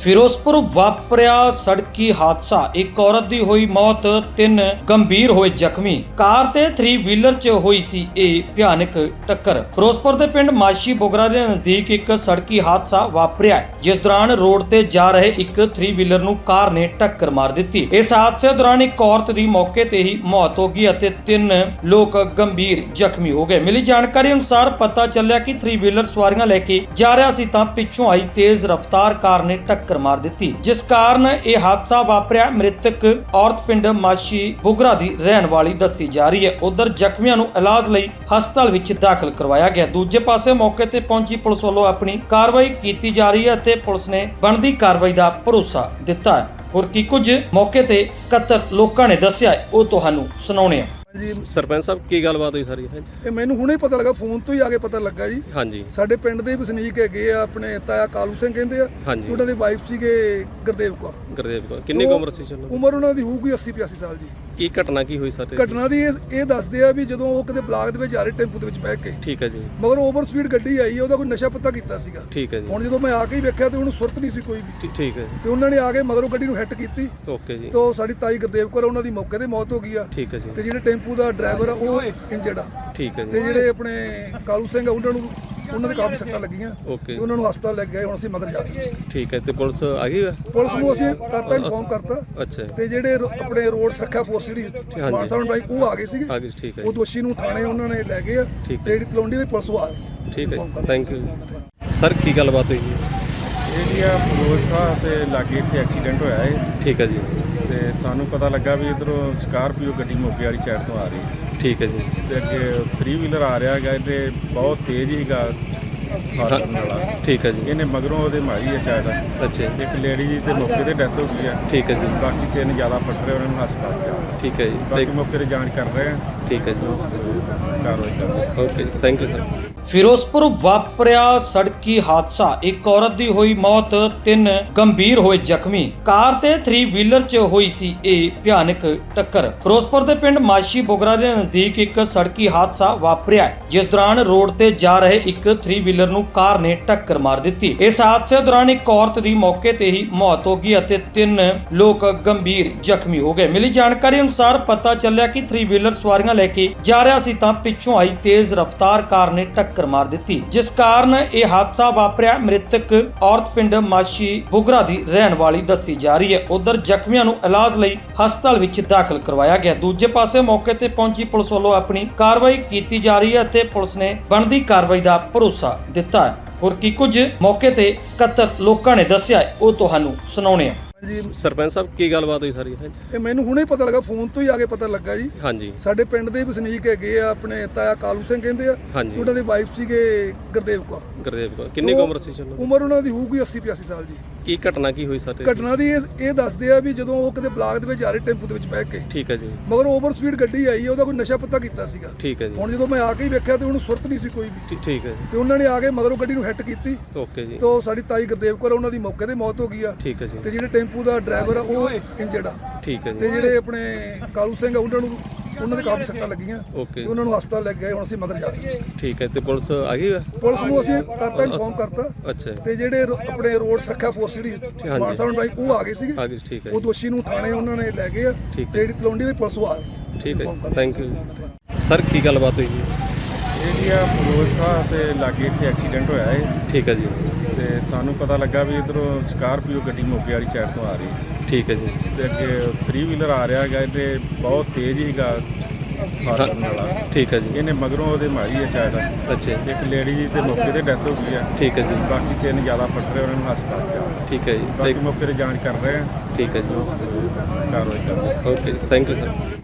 ਫਿਰੋਜ਼ਪੁਰ ਵਾਪਰਿਆ ਸੜਕੀ ਹਾਦਸਾ। ਇੱਕ ਔਰਤ ਦੀ ਹੋਈ ਮੌਤ, ਤਿੰਨ ਗੰਭੀਰ ਹੋਏ ਜ਼ਖਮੀ। ਕਾਰ ਤੇ 3 ਵੀਲਰ 'ਚ ਹੋਈ ਸੀ ਇਹ ਭਿਆਨਕ ਟੱਕਰ। ਫਿਰੋਜ਼ਪੁਰ ਦੇ ਪਿੰਡ ਮਾਸ਼ੀ ਬੋਗਰਾ ਦੇ ਨਜ਼ਦੀਕ ਇੱਕ ਸੜਕੀ ਹਾਦਸਾ ਵਾਪਰਿਆ ਜਿਸ ਦੌਰਾਨ ਰੋਡ ਤੇ ਜਾ ਰਹੇ ਇੱਕ 3 ਵੀਲਰ ਨੂੰ ਕਾਰ ਨੇ ਟੱਕਰ ਮਾਰ ਦਿੱਤੀ। ਇਸ ਹਾਦਸੇ ਦੌਰਾਨ ਇੱਕ ਔਰਤ ਦੀ ਮੌਕੇ ਤੇ ਹੀ ਮੌਤ ਹੋ ਗਈ ਅਤੇ ਤਿੰਨ ਲੋਕ ਗੰਭੀਰ ਜ਼ਖਮੀ ਹੋ ਗਏ। ਮਿਲੀ ਜਾਣਕਾਰੀ ਅਨੁਸਾਰ ਪਤਾ ਚੱਲਿਆ ਕਿ 3 ਵੀਲਰ ਸਵਾਰੀਆਂ ਲੈ ਕੇ ਜਾ ਰਿਹਾ ਸੀ ਤਾਂ ਪਿੱਛੋਂ ਆਈ ਤੇਜ਼ ਰਫ਼ਤਾਰ ਕਾਰ ਨੇ ਟੱਕਰ ਮਾਰ ਦਿੱਤੀ। ਜਿਸ ਕਾਰਨ ਇਹ ਹਾਦਸਾ ਵਾਪਰਿਆ। ਮ੍ਰਿਤਕ ਔਰਤ ਪਿੰਡ ਮਾਸ਼ੀ ਬੁਗਰਾ ਦੀ ਰਹਿਣ ਵਾਲੀ ਦੱਸੀ ਜਾ ਰਹੀ ਹੈ। ਉਧਰ ਜ਼ਖਮੀਆਂ ਨੂੰ ਇਲਾਜ ਲਈ ਹਸਪਤਾਲ ਵਿੱਚ ਦਾਖਲ ਕਰਵਾਇਆ ਗਿਆ। ਦੂਜੇ ਪਾਸੇ ਮੌਕੇ ਤੇ ਪਹੁੰਚੀ ਪੁਲਿਸ ਵੱਲੋਂ ਆਪਣੀ ਕਾਰਵਾਈ ਕੀਤੀ ਜਾ ਰਹੀ ਹੈ ਅਤੇ ਪੁਲਿਸ ਨੇ ਬਣਦੀ ਕਾਰਵਾਈ ਦਾ ਭਰੋਸਾ ਦਿੱਤਾ ਹੈ। ਹੋਰ ਕੀ ਕੁਝ ਮੌਕੇ ਤੇ 71 ਲੋਕਾਂ ਨੇ ਦੱਸਿਆ ਉਹ ਤੁਹਾਨੂੰ ਸੁਣਾਉਣੇ ਆ ਜੀ ਸਰਪੰਚ ਸਾਹਿਬ ਕੀ ਗੱਲਬਾਤ ਹੋਈ ਸਾਰੀ? ਇਹ ਮੈਨੂੰ ਹੁਣੇ ਪਤਾ ਲੱਗਾ ਫੋਨ ਤੋਂ ਹੀ ਆ ਕੇ ਪਤਾ ਲੱਗਾ ਜੀ। ਹਾਂਜੀ। ਸਾਡੇ ਪਿੰਡ ਦੇ ਵਸਨੀਕ ਹੈਗੇ ਆ ਆਪਣੇ ਤਾਇਆ ਕਾਲੂ ਸਿੰਘ ਕਹਿੰਦੇ ਆ। ਹਾਂਜੀ। ਉਹਨਾਂ ਦੀ ਵਾਈਫ ਸੀਗੇ ਗੁਰਦੇਵ ਕੌਰ। ਗੁਰਦੇਵ ਕੌਰ। ਕਿੰਨੀ ਕੁ ਉਮਰ ਸੀ? ਉਮਰ ਉਹਨਾਂ ਦੀ ਹੋਊਗੀ 80 85 ਸਾਲ ਜੀ। ਕੀ ਘਟਨਾ ਕੀ ਹੋਈ ਸਾਡੇ ਘਟਨਾ ਦੀ ਇਹ ਇਹ ਦੱਸਦੇ ਆ ਵੀ ਜਦੋਂ ਉਹ ਕਿਤੇ ਬਲਾਕ ਦੇ ਵਿੱਚ ਜਾ ਰਹੇ ਟੈਂਪੂ ਦੇ ਵਿੱਚ ਬਹਿ ਕੇ। ਠੀਕ ਹੈ ਜੀ। ਮਗਰ ਓਵਰ ਸਪੀਡ ਗੱਡੀ ਆਈ ਉਹਦਾ ਕੋਈ ਨਸ਼ਾ ਪੱਤਾ ਕੀਤਾ ਸੀਗਾ। ਠੀਕ ਹੈ ਜੀ। ਹੁਣ ਜਦੋਂ ਮੈਂ ਆ ਕੇ ਹੀ ਵੇਖਿਆ ਤੇ ਉਹਨੂੰ ਸੁਰਤ ਨਹੀਂ ਸੀ ਕੋਈ ਵੀ। ਠੀਕ ਹੈ ਜੀ। ਤੇ ਉਹਨਾਂ ਨੇ ਆ ਕੇ ਮਗਰੋਂ ਗੱਡੀ ਨੂੰ ਹਿੱਟ ਕੀਤੀ। ਓਕੇ ਜੀ। ਤੇ ਉਹ ਸਾਡੀ ਤਾਈ ਗੁਰਦੇਵ ਕੌਰ ਉਹਨਾਂ ਦੀ ਮੌਕੇ ਤੇ ਮੌਤ ਹੋ ਗਈ ਆ। ਠੀਕ ਹੈ ਤੇ ਜੀ ਜਿਹੜੇ ਟੈਂਪੂ ਦਾ ਡਰਾਈਵਰ ਆ ਉਹ ਇੰਜਰਡ ਆ। ਠੀਕ ਹੈ ਤੇ ਜੀ ਜਿਹੜੇ ਆਪਣੇ ਕਾਲੂ ਸਿੰਘ ਆ ਉਹਨਾਂ ਨੂੰ ਉਹਨਾਂ ਦੇ ਕਾਫੀ ਸੱਟਾਂ ਲੱਗੀਆਂ ਓਕੇ ਤੇ ਉਹਨਾਂ ਨੂੰ ਹਸਪਤਾਲ ਲੈ ਕੇ ਗਏ ਹੁਣ ਅਸੀਂ ਮਗਰ ਜਾ ਰਹੇ ਹਾਂ ਠੀਕ ਹੈ ਤੇ ਪੁਲਿਸ ਆ ਗਈ ਹੈ ਪੁਲਿਸ ਨੂੰ ਅਸੀਂ ਕਰਤਾ ਇਨਫੋਰਮ ਕਰਤਾ ਅੱਛਾ ਜੀ। ਤੇ ਜਿਹੜੇ ਰੋ- ਆਪਣੇ ਰੋਡ ਸੁਰੱਖਿਆ ਫੋਰਸ ਜਿਹੜੀ ਹਾਂਜੀ। ਮਾਨਸਾ ਬਾਈ ਉਹ ਆ ਗਏ ਸੀਗੇ ਆ ਗਈ ਠੀਕ ਹੈ ਉਹ ਜੀ। ਦੋਸ਼ੀ ਨੂੰ ਥਾਣੇ ਉਹਨਾਂ ਨੇ ਲੈ ਗਏ ਆ ਠੀਕ ਹੈ। ਤੇ ਜਿਹੜੀ ਤਲਵੰਡੀ ਦੀ ਪੁਲਿਸ ਉਹ ਆ ਰਹੀ ਠੀਕ ਹੈ inform ਕਰਤਾ। ਥੈਂਕ ਯੂ ਸਰ ਕੀ ਗੱਲਬਾਤ ਹੋਈ ਜੀ ਇਹ ਜੀ ਆ ਤੇ ਲਾਗੇ ਇੱਥੇ ਐਕਸੀਡੈਂਟ ਹੋਇਆ ਹੈ ਠੀਕ ਹੈ ਜੀ। ਤੇ ਸਾਨੂੰ ਪਤਾ ਲੱਗਾ ਵੀ ਇਧਰੋਂ ਸਕਾਰਪੀਓ ਗੱਡੀ ਮੋਗੇ ਵਾਲੀ ਸਾਈਡ ਤੋਂ ਆ ਰਹੀ। ਠੀਕ ਹੈ ਜੀ। ਤੇ ਅੱਗੇ 3 ਵੀਲਰ ਆ ਰਿਹਾ ਹੈਗਾ ਤੇ ਬਹੁਤ ਤੇਜ਼ ਹੀਗਾ ਠੀਕ ਹੈ ਜੀ। ਇਹਨੇ ਮਗਰੋਂ ਉਹਦੇ ਮਾਰੀ ਹੈ ਸ਼ਾਇਦ। ਅੱਛਾ ਜੀ। ਇੱਕ ਲੇਡੀ ਦੀ ਤੇ ਮੌਕੇ ਤੇ ਡੈਥ ਹੋ ਗਈ ਹੈ। ਠੀਕ ਹੈ ਜੀ। ਬਾਕੀ ਤਿੰਨ ਜ਼ਿਆਦਾ ਫੱਟ ਰਹੇ ਉਹਨਾਂ ਨੂੰ ਹਸਪਤਾਲ ਚ ਠੀਕ ਹੈ ਜੀ। ਬਾਕੀ ਮੌਕੇ ਤੇ ਜਾਂਚ ਕਰ ਰਹੇ ਹਾਂ ਠੀਕ ਹੈ ਜੀ। ਕਾਰਵਾਈ ਕਰ ਰਹੇ ਓਕੇ ਜੀ। ਥੈਂਕ ਯੂ ਸਰ ਫਿਰੋਜ਼ਪੁਰ ਵਾਪਰਿਆ ਸੜਕੀ ਹਾਦਸਾ। ਇੱਕ ਔਰਤ ਦੀ ਹੋਈ ਮੌਤ ਤਿੰਨ ਗੰਭੀਰ ਹੋਏ ਜ਼ਖਮੀ। ਕਾਰ ਤੇ 3 ਵੀਲਰ 'ਚ ਹੋਈ ਸੀ ਇਹ ਭਿਆਨਕ ਟੱਕਰ। ਫਿਰੋਜ਼ਪੁਰ ਦੇ ਪਿੰਡ ਮਾਸ਼ੀ ਬੋਗਰਾ ਦੇ ਨਜ਼ਦੀਕ ਇੱਕ ਸੜਕੀ ਹਾਦਸਾ ਵਾਪਰਿਆ ਹੈ, ਜਿਸ ਦੌਰਾਨ ਰੋਡ ਤੇ ਜਾ ਰਹੇ ਇੱਕ 3 ਵੀਲਰ ਨੂੰ ਕਾਰ ਨੇ ਟੱਕਰ ਮਾਰ ਦਿੱਤੀ। ਇਸ ਹਾਦਸੇ ਦੌਰਾਨ ਇੱਕ ਔਰਤ ਦੀ ਮੌਕੇ ਤੇ ਹੀ ਮੌਤ ਹੋ ਗਈ ਅਤੇ ਤਿੰਨ ਲੋਕ ਗੰਭੀਰ ਜ਼ਖਮੀ ਹੋ ਗਏ। ਮਿਲੀ ਜਾਣਕਾਰੀ ਅਨੁਸਾਰ ਪਤਾ ਚੱਲਿਆ ਕਿ 3 ਵੀਲਰ ਸਵਾਰੀਆਂ ਲੈ ਕੇ ਜਾ ਰਿਹਾ ਸੀ ਤਾਂ ਪਿੱਛੋਂ ਆਈ ਤੇਜ਼ ਰਫ਼ਤਾਰ ਕਾਰ ਨੇ ਟੱਕਰ ਮਾਰ ਦਿੱਤੀ, ਜਿਸ ਕਾਰਨ ਇਹ ਹਾਦਸਾ ਵਾਪਰਿਆ। ਮ੍ਰਿਤਕ ਔਰਤ ਪਿੰਡ ਮਾਸ਼ੀ ਬੁਗਰਾ ਦੀ ਰਹਿਣ ਵਾਲੀ ਦੱਸੀ ਜਾ ਰਹੀ ਹੈ। ਉਧਰ ਜ਼ਖਮੀਆਂ ਨੂੰ ਇਲਾਜ ਲਈ ਹਸਪਤਾਲ ਵਿੱਚ ਦਾਖਲ ਕਰਵਾਇਆ ਗਿਆ। ਦੂਜੇ ਪਾਸੇ ਮੌਕੇ ਤੇ ਪਹੁੰਚੀ ਪੁਲਿਸ ਵੱਲੋਂ ਆਪਣੀ ਕਾਰਵਾਈ ਕੀਤੀ ਜਾ ਰਹੀ ਹੈ ਅਤੇ ਪੁਲਿਸ ਨੇ ਬਣਦੀ ਕਾਰਵਾਈ ਦਾ ਭਰੋਸਾ ਦਿੱਤਾ ਹੈ। ਹੋਰ ਕੀ ਕੁਝ ਮੌਕੇ ਤੇ 71 ਲੋਕਾਂ ਨੇ ਦੱਸਿਆ ਹੈ, ਉਹ ਤੁਹਾਨੂੰ ਸੁਣਾਉਣੇ ਆ ਜੀ ਸਰਪੰਚ ਸਾਹਿਬ ਕੀ ਗੱਲਬਾਤ ਹੋਈ ਸਾਰੀ? ਇਹ ਮੈਨੂੰ ਹੁਣੇ ਪਤਾ ਲੱਗਾ ਫੋਨ ਤੋਂ ਹੀ ਆ ਕੇ ਪਤਾ ਲੱਗਾ ਜੀ। ਹਾਂਜੀ। ਸਾਡੇ ਪਿੰਡ ਦੇ ਵਸਨੀਕ ਹੈਗੇ ਆ ਆਪਣੇ ਤਾਇਆ ਕਾਲੂ ਸਿੰਘ ਕਹਿੰਦੇ ਆ। ਹਾਂਜੀ। ਉਹਨਾਂ ਦੀ ਵਾਈਫ ਸੀਗੇ ਗੁਰਦੇਵ ਕੌਰ। ਗੁਰਦੇਵ ਕੌਰ। ਕਿੰਨੀ ਕੁ ਉਮਰ ਸੀ ਦੀ? ਉਮਰ ਉਹਨਾਂ ਦੀ ਹੋਊਗੀ 80 85 ਸਾਲ ਜੀ। ਕੀ ਘਟਨਾ ਕੀ ਹੋਈ ਸਾਡੇ ਘਟਨਾ ਦੀ ਇਹ ਇਹ ਦੱਸਦੇ ਆ ਵੀ ਜਦੋਂ ਉਹ ਕਿਤੇ ਬਲਾਕ ਦੇ ਵਿੱਚ ਜਾ ਰਹੇ ਟੈਂਪੂ ਦੇ ਵਿੱਚ ਬਹਿ ਕੇ। ਠੀਕ ਹੈ ਜੀ। ਮਗਰ ਓਵਰ ਸਪੀਡ ਗੱਡੀ ਆਈ ਉਹਦਾ ਕੋਈ ਨਸ਼ਾ ਪੱਤਾ ਕੀਤਾ ਸੀਗਾ। ਠੀਕ ਹੈ ਜੀ। ਹੁਣ ਜਦੋਂ ਮੈਂ ਆ ਕੇ ਹੀ ਵੇਖਿਆ ਤੇ ਉਹਨੂੰ ਸੁਰਤ ਨਹੀਂ ਸੀ ਕੋਈ ਵੀ। ਠੀਕ ਹੈ ਜੀ। ਤੇ ਉਹਨਾਂ ਨੇ ਆ ਕੇ ਮਗਰੋਂ ਗੱਡੀ ਨੂੰ ਹਿੱਟ ਕੀਤੀ। ਓਕੇ ਜੀ। ਤੇ ਉਹ ਸਾਡੀ ਤਾਈ ਗੁਰਦੇਵ ਕੌਰ ਉਹਨਾਂ ਦੀ ਮੌਕੇ ਤੇ ਮੌਤ ਹੋ ਗਈ ਆ। ਠੀਕ ਹੈ ਜੀ। ਤੇ ਜਿਹੜੇ ਟੈਂਪੂ ਦਾ ਡਰਾਈਵਰ ਆ ਉਹ ਇੰਜਰਡ ਆ। ਠੀਕ ਹੈ ਤੇ ਜੀ ਜਿਹੜੇ ਆਪਣੇ ਕਾਲੂ ਸਿੰਘ ਆ ਉਹਨਾਂ ਨੂੰ ਉਹਨਾਂ ਦੇ ਕਾਫੀ ਸੱਟਾਂ ਲੱਗੀਆਂ ਓਕੇ ਤੇ ਉਹਨਾਂ ਨੂੰ ਹਸਪਤਾਲ ਲੈ ਕੇ ਗਏ ਹੁਣ ਅਸੀਂ ਮਗਰ ਜਾ ਰਹੇ ਹਾਂ। ਠੀਕ ਹੈ ਤੇ ਪੁਲਿਸ ਆ ਗਈ ਹੈ? ਪੁਲਿਸ ਨੂੰ ਅਸੀਂ ਕਰਤਾ ਇਨਫੋਰਮ ਕਰਤਾ। ਅੱਛਾ। ਜੀ। ਤੇ ਜਿਹੜੇ ਰੋ- ਆਪਣੇ ਰੋਡ ਸੁਰੱਖਿਆ ਫੋਰਸ ਜਿਹੜੀ ਹਾਂਜੀ। ਮਾਨਸਾ ਬਾਈ ਉਹ ਆ ਗਏ ਸੀਗੇ। ਆ ਗਈ ਠੀਕ ਹੈ। ਉਹ ਜੀ। ਦੋਸ਼ੀ ਨੂੰ ਥਾਣੇ ਉਹਨਾਂ ਨੇ ਲੈ ਗਏ ਆ ਠੀਕ ਤੇ ਜਿਹੜੀ ਤਲਵੰਡੀ ਦੀ ਪੁਲਿਸ ਉਹ ਆ ਰਹੀ ਠੀਕ ਹੈ। ਕਰਤਾ। ਥੈਂਕ ਯੂ ਸਰ ਕੀ ਗੱਲਬਾਤ ਹੋਈ ਜੀ? ਇਹ ਜੀ ਆ ਫਿਰੋਜ਼ਪੁਰ ਤੇ ਲਾਗੇ ਇੱਥੇ ਐਕਸੀਡੈਂਟ ਹੋਇਆ ਹੈ ਠੀਕ ਹੈ ਜੀ। ਸਾਨੂੰ ਪਤਾ ਲੱਗਾ ਵੀ ਇਧਰੋਂ ਸਕਾਰਪੀਓ ਗੱਡੀ ਮੋਗੇ ਵਾਲੀ ਸਾਈਡ ਤੋਂ ਆ ਰਹੀ ਠੀਕ ਹੈ ਜੀ। ਤੇ ਅੱਗੇ 3 ਵੀਲਰ ਆ ਰਿਹਾ ਹੈਗਾ ਤੇ ਬਹੁਤ ਤੇਜ਼ ਹੀਗਾ ਫਾਰਚੂਨ ਵਾਲਾ। ਠੀਕ ਹੈ ਜੀ। ਇਹਨੇ ਮਗਰੋਂ ਉਹਦੇ ਮਾਰੀ ਹੈ ਸ਼ਾਇਦ ਅੱਛਾ ਜੀ। ਇੱਕ ਲੇਡੀ ਦੀ ਤੇ ਮੌਕੇ ਤੇ ਡੈਥ ਹੋ ਗਈ ਹੈ। ਠੀਕ ਹੈ ਜੀ। ਬਾਕੀ ਤਿੰਨ ਜ਼ਿਆਦਾ ਫੱਟ ਰਹੇ ਉਹਨਾਂ ਨੂੰ ਹਸਪਤਾਲ ਚ ਠੀਕ ਹੈ ਜੀ। ਬਾਕੀ ਮੌਕੇ ਤੇ ਜਾਂਚ ਕਰ ਰਹੇ ਹਾਂ। ਠੀਕ ਹੈ ਜੀ। ਕਾਰਵਾਈ ਕਰ ਹਾਂ। ਓਕੇ ਜੀ। Thank you sir